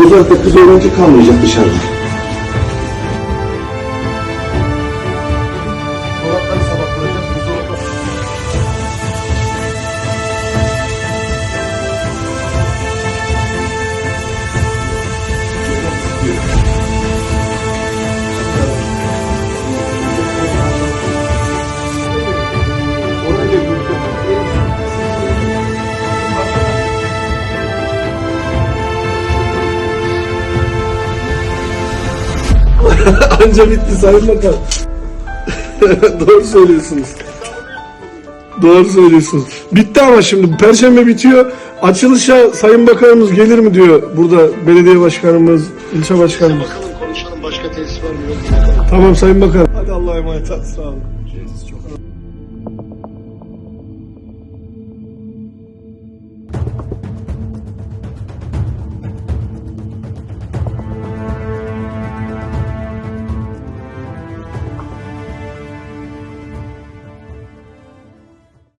Bu zaten kız öğrenci kalmayacak dışarıda. Anca bitti Sayın Bakan. Doğru söylüyorsunuz. Doğru söylüyorsunuz. Bitti ama şimdi Perşembe bitiyor. Açılışa Sayın Bakanımız gelir mi diyor burada belediye başkanımız, ilçe başkanımız. Bakalım konuşalım başka tesis var mı yok mu? Tamam Sayın Bakan. Hadi Allah'a emanet ol. Sağ olun.